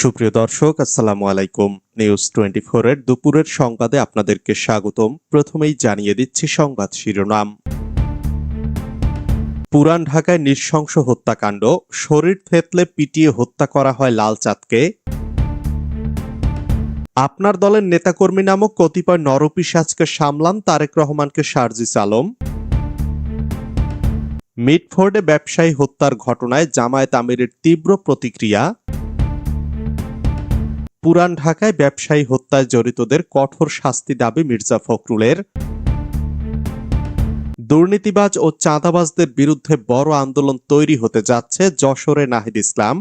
সুপ্রিয় দর্শক, আসসালামু আলাইকুম। নিউজ টোয়েন্টি এর দুপুরের সংবাদে আপনাদেরকে স্বাগতম। প্রথমেই জানিয়ে দিচ্ছি সংবাদ শিরোনাম। পুরান ঢাকায় নৃশংস হত্যাকাণ্ড, শরীর থেতলে পিটিয়ে হত্যা করা হয় লালচাঁদকে। আপনার দলের নেতাকর্মী নামক কতিপয় নরপিসাজকে সামলান তারেক রহমানকে সার্জিস আলম। মিটফোর্ডে ব্যবসায়ী হত্যার ঘটনায় জামায়াত আমিরের তীব্র প্রতিক্রিয়া। পুরান ঢাকায় ব্যবসায়ী হত্যায় জড়িতদের কঠোর শাস্তি দাবি মির্জা ফখরুলের। দুর্নীতিবাজ ও চাঁদাবাজদের বিরুদ্ধে বড় আন্দোলন তৈরি হতে যাচ্ছে যশোরে নাহিদ ইসলাম।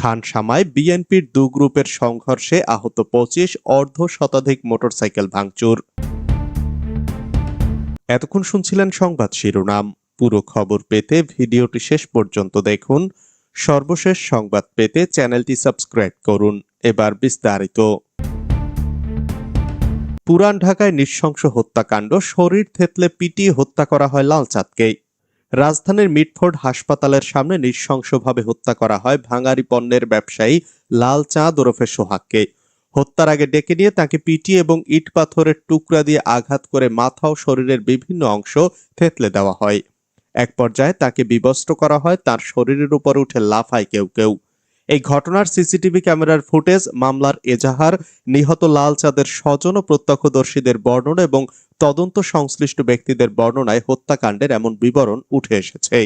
খানসামায় বিএনপির দু গ্রুপের সংঘর্ষে আহত পঁচিশ অর্ধ শতাধিক মোটরসাইকেল ভাঙচুর। এতক্ষণ শুনছিলেন সংবাদ শিরোনাম। পুরো খবর পেতে ভিডিওটি শেষ পর্যন্ত দেখুন। সর্বশেষ সংবাদ পেতে চ্যানেলটি সাবস্ক্রাইব করুন। এবার বিস্তারিত। পুরান ঢাকায় নৃশংস হত্যাকাণ্ড, শরীর থেতলে পিটিয়ে হত্যা করা হয় লালচাঁদকে। রাজধানীর মিটফোর্ড হাসপাতালের সামনে নৃশংসভাবে হত্যা করা হয় ভাঙারি পণ্যের ব্যবসায়ী লাল চাঁদ ওরফে সোহাগকে। হত্যার আগে ডেকে নিয়ে তাকে পিটিয়ে এবং ইট পাথরের টুকরা দিয়ে আঘাত করে মাথা ও শরীরের বিভিন্ন অংশ থেতলে দেওয়া হয়। এক পর্যায়ে তাকে বিবস্ত্র করা হয়, তার শরীরের উপর উঠে লাফায় কেউ কেউ। এই ঘটনার সিসিটিভি ক্যামেরার ফুটেজ, মামলার এজাহার, নিহত লাল চাঁদের স্বজন ও প্রত্যক্ষদর্শীদের বর্ণনা এবং তদন্ত সংশ্লিষ্ট ব্যক্তিদের বর্ণনায় হত্যাকাণ্ডের এমন বিবরণ উঠে এসেছে।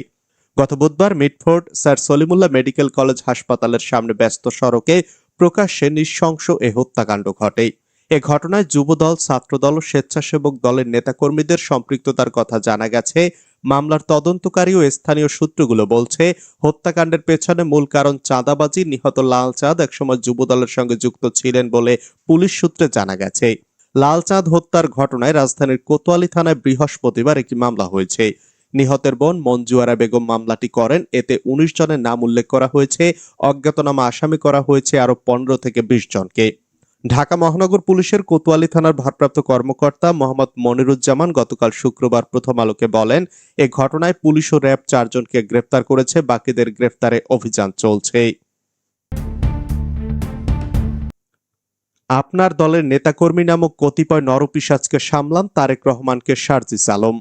গত বুধবার Mitford sir Salimullah medical college হাসপাতালের সামনে ব্যস্ত সড়কে প্রকাশ্যে নৃশংস এ হত্যাকাণ্ড ঘটে। এ ঘটনায় যুবদল, ছাত্রদল ও স্বেচ্ছাসেবক দলের নেতাকর্মীদের সম্পৃক্ততার কথা জানা গেছে। মামলার তদন্তকারী ও স্থানীয় সূত্রগুলো বলছে, হত্যাকাণ্ডের পেছনে মূল কারণ চাঁদাবাজি, নিহত লাল চাঁদ একসময় যুবদলের সঙ্গে যুক্ত ছিলেন বলে পুলিশ সূত্রে জানা গেছে। লালচাঁদ হত্যার ঘটনায় রাজধানীর কোতোয়ালি থানায় বৃহস্পতিবার একটি মামলা হয়েছে। নিহতের বোন মঞ্জুয়ারা বেগম মামলাটি করেন। এতে উনিশ জনের নাম উল্লেখ করা হয়েছে, অজ্ঞাতনামা আসামি করা হয়েছে আরও পনেরো থেকে বিশ জনকে। ঢাকা মহানগর পুলিশের কোতোয়ালি থানার ভারপ্রাপ্ত কর্মকর্তা মোহাম্মদ মনিরুজ্জামান গতকাল শুক্রবার প্রথম আলোকে বলেন, এ ঘটনায় পুলিশ ও র্যাব চারজনকে গ্রেফতার করেছে, বাকিদের গ্রেফতারে অভিযান চলছে। আপনার দলের নেতাকর্মী নামক কতিপয় নরপিসাজকে সামলান তারেক রহমানকে সার্জিস আলম।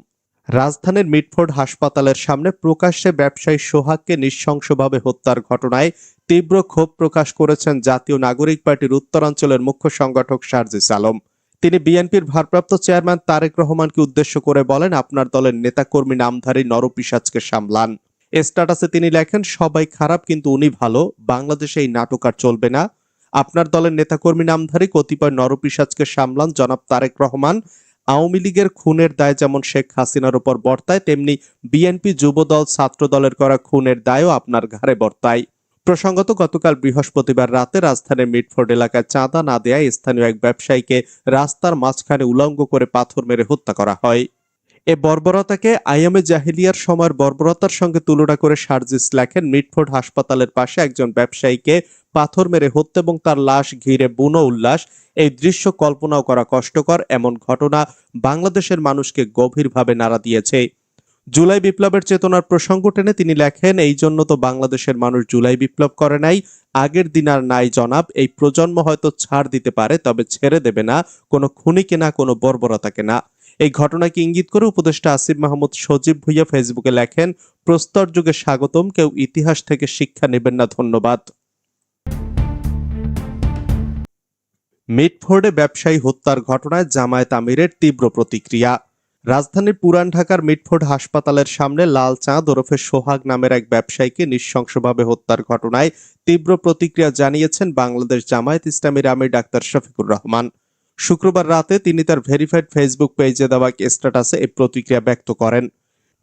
রাজধানীর মিটফোর্ড হাসপাতালের সামনে প্রকাশ্যে ব্যবসায়ী সোহাগকে নৃশংসভাবে হত্যার ঘটনায় তীব্র ক্ষোভ প্রকাশ করেছেন জাতীয় নাগরিক পার্টির উত্তরাঞ্চলের মুখ্য সংগঠক সার্জিস আলম। তিনি বিএনপির ভারপ্রাপ্ত চেয়ারম্যান তারেক রহমানকে উদ্দেশ্য করে বলেন, আপনার দলের নেতাকর্মী নামধারী নরপিসাজকে সামলান। স্ট্যাটাসে তিনি লেখেন, সবাই খারাপ, কিন্তু উনি ভালো। বাংলাদেশে এই নাটক আর চলবে না। আপনার দলের নেতাকর্মী নামধারী কতিপয় নরপিসাজকে সামলান। জনাব তারেক রহমান আওয়ামী লীগের খুনের দায় যেমন শেখ হাসিনার উপর বর্তায়, তেমনি বিএনপি যুবদল ছাত্র দলের করা খুনের দায়ও আপনার ঘাড়ে বর্তায়। প্রসঙ্গত, গতকাল বৃহস্পতিবার রাতে রাজধানীর মিটফোর্ড এলাকায় চাঁদা না দেয়ায় স্থানীয় এক ব্যবসায়ীকে রাস্তার মাঝখানে উলঙ্গ করে পাথর মেরে হত্যা করা হয়। এ বর্বরতাকে আইএমএ জাহিলিয়ার সময়ের বর্বরতার সঙ্গে তুলনা করে সার্জিস লেখেন, মিটফোর্ড হাসপাতালের পাশে একজন ব্যবসায়ীকে পাথর মেরে হত্যা এবং তার লাশ ঘিরে বুনো উল্লাস। এই দৃশ্য কল্পনাও করা কষ্টকর, এমন ঘটনা বাংলাদেশের মানুষকে গভীরভাবে নাড়া দিয়েছে। জুলাই বিপ্লবের চেতনার প্রসঙ্গ টেনে তিনি লেখেন, এই জন্য তো বাংলাদেশের মানুষ জুলাই বিপ্লব করে নাই। আগের দিন আর নাই জনাব, এই প্রজন্ম হয়তো ছাড় দিতে পারে, তবে ছেড়ে দেবে না। কোনো খুনিকে না, কোনো বর্বরতাকে না। এই ঘটনাকে ইঙ্গিত করে উপদেষ্টা আসিফ মাহমুদ সজীব ভুইয়া ফেসবুকে লেখেন, প্রস্তর যুগে স্বাগতম, কেউ ইতিহাস থেকে শিক্ষা নেবেন না, ধন্যবাদ। মিটফোর্ডে ব্যবসায়ী হত্যার ঘটনায় জামায়াত আমিরের তীব্র প্রতিক্রিয়া। রাজধানীর পুরান ঢাকার মিটফোর্ড হাসপাতালের সামনে লাল চাঁদ ওরফে সোহাগ নামের এক ব্যবসায়ীকে নৃশংসভাবে হত্যার ঘটনায় তীব্র প্রতিক্রিয়া জানিয়েছেন বাংলাদেশ জামায়াত ইসলামীর আমির ডাক্তার শফিকুর রহমান। শুক্রবার রাতে তিনি তার ভেরিফাইড ফেসবুক পেজে দেওয়া স্ট্যাটাসে এই প্রতিক্রিয়া ব্যক্ত করেন।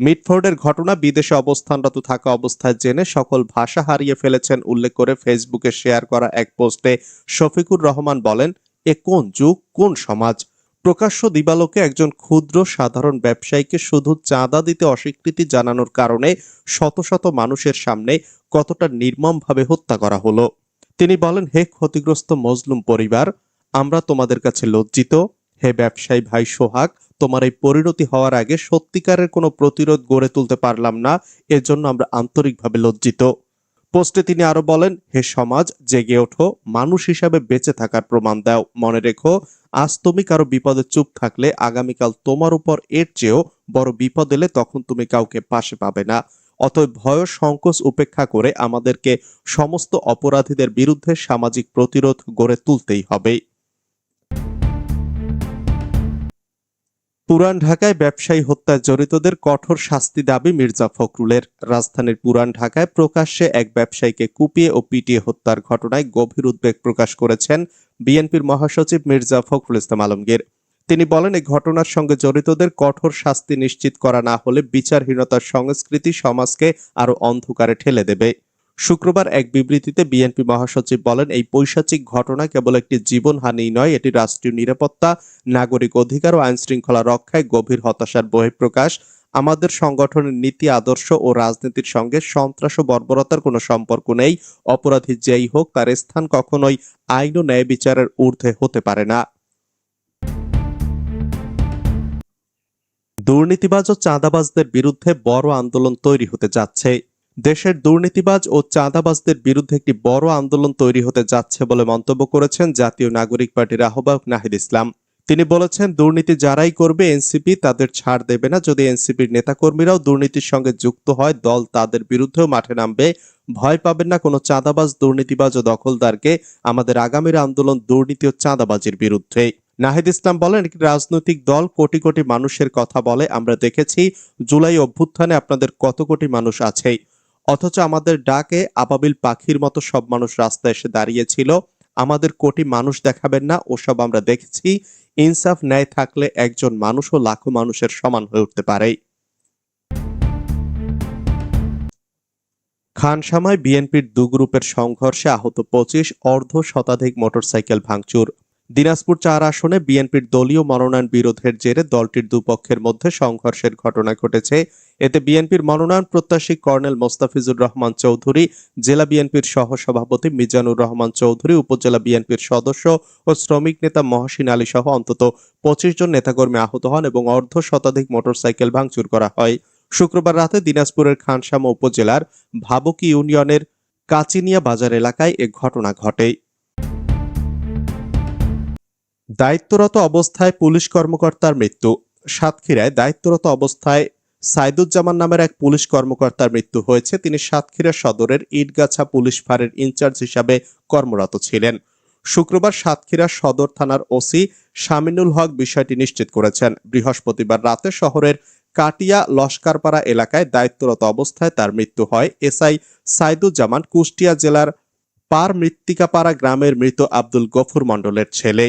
মিটফোর্ডের ঘটনা বিদেশে অবস্থানরত থাকা অবস্থায় জেনে সকল ভাষা হারিয়ে ফেলেছেন উল্লেখ করে ফেসবুকে শেয়ার করা এক পোস্টে শফিকুর রহমান বলেন, এ কোন যুগ, কোন সমাজ? প্রকাশ্য দিবালোকে একজন ক্ষুদ্র সাধারণ ব্যবসায়ীকে শুধু চাঁদা দিতে অস্বীকৃতি জানানোর কারণে শত শত মানুষের সামনে কতটা নির্মমভাবে হত্যা করা হলো? তিনি বলেন, হে ক্ষতিগ্রস্ত মজলুম পরিবার আমরা তোমাদের কাছে লজ্জিত। হে ব্যবসায়ী ভাই সোহাগ, তোমার এই পরিণতি হওয়ার আগে সত্যিকারের কোনো প্রতিরোধ গড়ে তুলতে পারলাম না এর জন্য আমরা আন্তরিকভাবে লজ্জিত। পোস্টে তিনি আরও বলেন, হে সমাজ, জেগে ওঠো, মানুষ হিসাবে বেঁচে থাকার প্রমাণ দাও। মনে রেখো, আজ তুমি কারও বিপদে চুপ থাকলে আগামীকাল তোমার উপর এর চেয়েও বড় বিপদ এলে তখন তুমি কাউকে পাশে পাবে না। অতএব ভয় সংকোচ উপেক্ষা করে আমাদেরকে সমস্ত অপরাধীদের বিরুদ্ধে সামাজিক প্রতিরোধ গড়ে তুলতেই হবে। পুরান ঢাকায় ব্যবসায়ী হত্যায় জড়িতদের কঠোর শাস্তি দাবি মির্জা ফখরুলের। রাজধানীর পুরান ঢাকায় প্রকাশ্যে এক ব্যবসায়ীকে কুপিয়ে ও পিটিয়ে হত্যার ঘটনায় গভীর উদ্বেগ প্রকাশ করেছেন বিএনপির মহাসচিব মির্জা ফখরুল ইসলাম আলমগীর। তিনি বলেন, এই ঘটনার সঙ্গে জড়িতদের কঠোর শাস্তি নিশ্চিত করা না হলে বিচারহীনতার সংস্কৃতি সমাজকে আরও অন্ধকারে ঠেলে দেবে। শুক্রবার এক বিবৃতিতে বিএনপি মহাসচিব বলেন, এই পৈশাচিক ঘটনা কেবল একটি জীবনহানি নয়, এটি রাষ্ট্রীয় নিরাপত্তা, নাগরিক অধিকার ও আইন শৃঙ্খলা রক্ষায় গভীর হতাশার বহিঃপ্রকাশ। আমাদের সংগঠনের নীতি, আদর্শ ও রাজনীতির সঙ্গে সন্ত্রাস ও বর্বরতার কোনো সম্পর্ক নেই। অপরাধী যেই হোক, তার স্থান কখনোই আইন ও ন্যায় বিচারের ঊর্ধ্বে হতে পারে না। দুর্নীতিবাজ ও চাঁদাবাজদের বিরুদ্ধে বড় আন্দোলন তৈরি হতে যাচ্ছে। দেশের দুর্নীতিবাজ ও চাঁদাবাজদের বিরুদ্ধে একটি বড় আন্দোলন তৈরি হতে যাচ্ছে বলে মন্তব্য করেছেন জাতীয় নাগরিক পার্টির আহ্বায়ক নাহিদ ইসলাম। তিনি বলেছেন, দুর্নীতি যারাই করবে এনসিপি তাদের ছাড় দেবে না। যদি এনসিপির নেতাকর্মীরাও দুর্নীতির সঙ্গে যুক্ত হয়, দল তাদের বিরুদ্ধেও মাঠে নামবে। ভয় পাবেন না কোনো চাঁদাবাজ, দুর্নীতিবাজ ও দখলদারকে। আমাদের আগামীর আন্দোলন দুর্নীতি ও চাঁদাবাজির বিরুদ্ধে। নাহিদ ইসলাম বলেন, একটি রাজনৈতিক দল কোটি কোটি মানুষের কথা বলে। আমরা দেখেছি, জুলাই অভ্যুত্থানে আপনাদের কত কোটি মানুষ আছে। অথচ আমাদের ডাকে আবাবিল পাখির মতো সব মানুষ রাস্তায় এসে দাঁড়িয়েছিল আমাদের কোটি মানুষ দেখাবেন না, ওসব আমরা দেখেছি। ইনসাফ, ন্যায় থাকলে একজন মানুষও লাখো মানুষের সমান হয়ে উঠতে পারে। খানসামায় বিএনপির দু গ্রুপের সংঘর্ষে আহত পঁচিশ অর্ধ শতাধিক মোটরসাইকেল ভাঙচুর। দিনাজপুর চার আসনে বিএনপির দলীয় মনোনয়ন বিরোধের জেরে দলটির দুপক্ষের মধ্যে সংঘর্ষের ঘটনা ঘটেছে। এতে বিএনপির মনোনয়ন প্রত্যাশী কর্নেল মোস্তাফিজুর রহমান চৌধুরী, জেলা বিএনপির সহসভাপতি মিজানুর রহমান চৌধুরী, উপজেলা বিএনপির সদস্য ও শ্রমিক নেতা মহসিন আলী সহ অন্তত পঁচিশ জন নেতাকর্মী আহত হন এবং অর্ধ শতাধিক মোটরসাইকেল ভাঙচুর করা হয়। শুক্রবার রাতে দিনাজপুরের খানসামা উপজেলার ভাবুকি ইউনিয়নের কাচিনিয়া বাজার এলাকায় এ ঘটনা ঘটে। দায়িত্বরত অবস্থায় পুলিশ কর্মকর্তার মৃত্যু। সাতক্ষীরায় দায়িত্বরত অবস্থায় সাইদুজ্জামান নামের এক পুলিশ কর্মকর্তার মৃত্যু হয়েছে। তিনি সাতক্ষীরা সদরের ইটগাছা পুলিশ ফাঁড়ির ইনচার্জ হিসাবে কর্মরত ছিলেন। শুক্রবার সাতক্ষীরা সদর থানার ওসি শামিনুল হক বিষয়টি নিশ্চিত করেছেন। বৃহস্পতিবার রাতে শহরের কাটিয়া লস্কারপাড়া এলাকায় দায়িত্বরত অবস্থায় তার মৃত্যু হয়। এসআই সাইদুজ্জামান কুষ্টিয়া জেলার পার মৃত্তিকাপাড়া গ্রামের মৃত আব্দুল গফুর মণ্ডলের ছেলে।